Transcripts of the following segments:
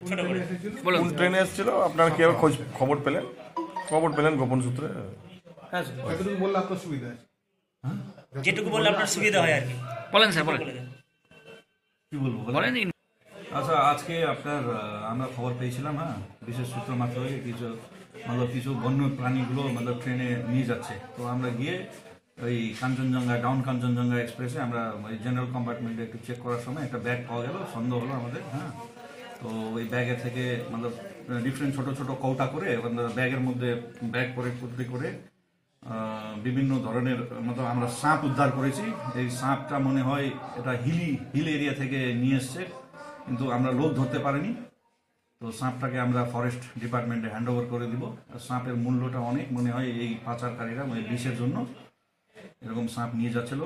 কোন ট্রেনে এসেছিল? আপনারা কি খোঁজ খবর পেলেন? খবর পেলেন গোপন সূত্রে? হ্যাঁ যতটুকু বললে আপনার সুবিধা আছে। যেটুকু বললে আপনার সুবিধা হয় আর কি। বলেন স্যার বলেন। কি বলব বলেন? বলেন আচ্ছা আজকে আপনার আমরা খবর পেয়েছিলাম হ্যাঁ? বিশেষ সূত্র মাত্রই কিছু মতলব কিছু বন্য প্রাণীগুলো মতলব ট্রেনে নিয়ে যাচ্ছে। তো আমরা গিয়ে ওই কাঞ্চনজঙ্ঘা ডাউন কাঞ্চনজঙ্ঘা এক্সপ্রেসে আমরা ওই জেনারেল কম্পার্টমেন্টে একটু চেক করার সময় একটা ব্যাগ পাওয়া গেল সন্দেহ হলো আমাদের হ্যাঁ? তো ওই ব্যাগের থেকে মতলব ডিফারেন্ট ছোট ছোট কৌটা করে ব্যাগের মধ্যে ব্যাগ করে কুর্তি করে বিভিন্ন ধরনের মতো আমরা সাপ উদ্ধার করেছি। এই সাপটা মনে হয় এটা হিলি, হিল এরিয়া থেকে নিয়ে এসছে, কিন্তু আমরা লোক ধরতে পারিনি। তো সাপটাকে আমরা ফরেস্ট ডিপার্টমেন্টে হ্যান্ড ওভার করে দিব। সাপের মূল্যটা অনেক, মনে হয় এই পাচারকারীরা বিষের জন্য, এরকম সাপ নিয়ে যাচ্ছিল।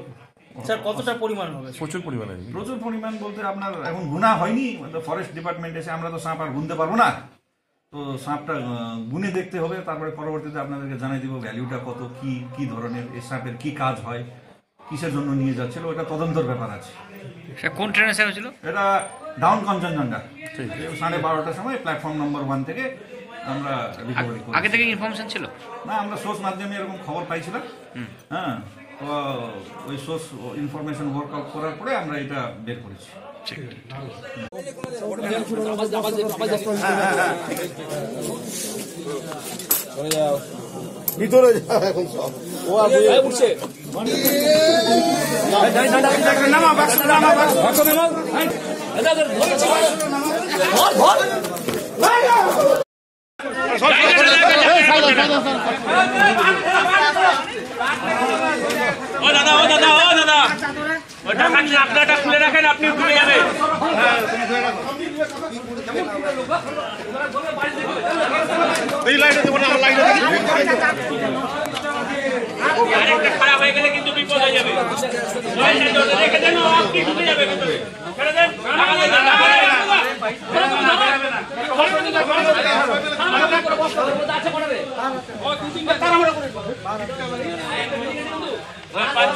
স্যার কতটা পরিমাণ হবে? প্রচুর পরিমাণে। প্রচুর পরিমাণ বলতে আপনার এখন গুণা হয়নি? ফরেস্ট ডিপার্টমেন্ট এসে আমরা তো সাপ আর গুনতে পারব না। তো সাপটা গুনে দেখতে হবে তারপরে পরবর্তীতে আপনাদেরকে জানাই দিব ভ্যালুটা কত কি কি ধরনের এই সাপের কি কাজ হয় কিসের জন্য নিয়ে যাচ্ছিল ওটা তদন্তর ব্যাপার আছে। কোন ট্রেনে স্যার হয়েছিল? এটা ডাউন কাঞ্চনজঙ্ঘা সাড়ে বারোটার সময় প্ল্যাটফর্ম নম্বর ওয়ান থেকে আমরা রিকভারি করি আগে থেকে ইনফরমেশন ছিল? না আমরা সোর্স মাধ্যমে এরকম খবর পাইছিলাম। হ্যাঁ। ওই সোর্স ইনফরমেশন ওয়ার্ক আউট করার পরে আমরা এটা বের করেছি ভিতরে যাও এখন সব ও ও দাদা ও দাদা ও দাদা। ওটা খাচ্ছেন আপনারটা খুলে রাখেন আপনি ডুবে যাবে আরেকটা খারাপ হয়ে গেলে কিন্তু বিপদ হয়ে যাবে। রেখে দেন আপনি ঢুকে যাবে ভিতরে। ছেড়ে দেন। ঢাকা দেন, ঢাকা দেন, ঢাকা দেন।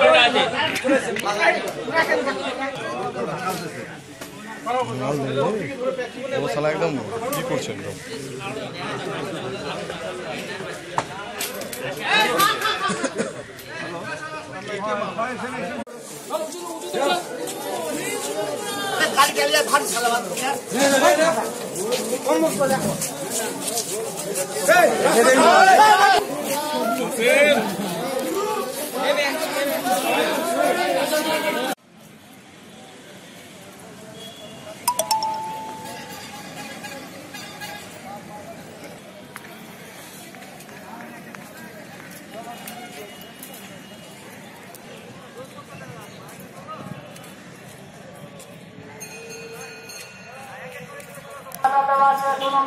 ওই পাঁচ ছটা আছে ও শালা একদম কি করছেন একদম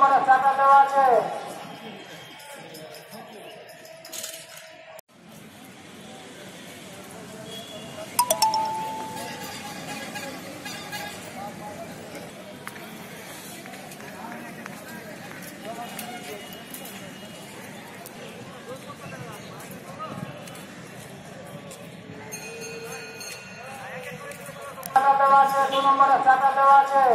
চাকা দেওয়া আছে দু নম্বরে চাকা দেওয়া আছে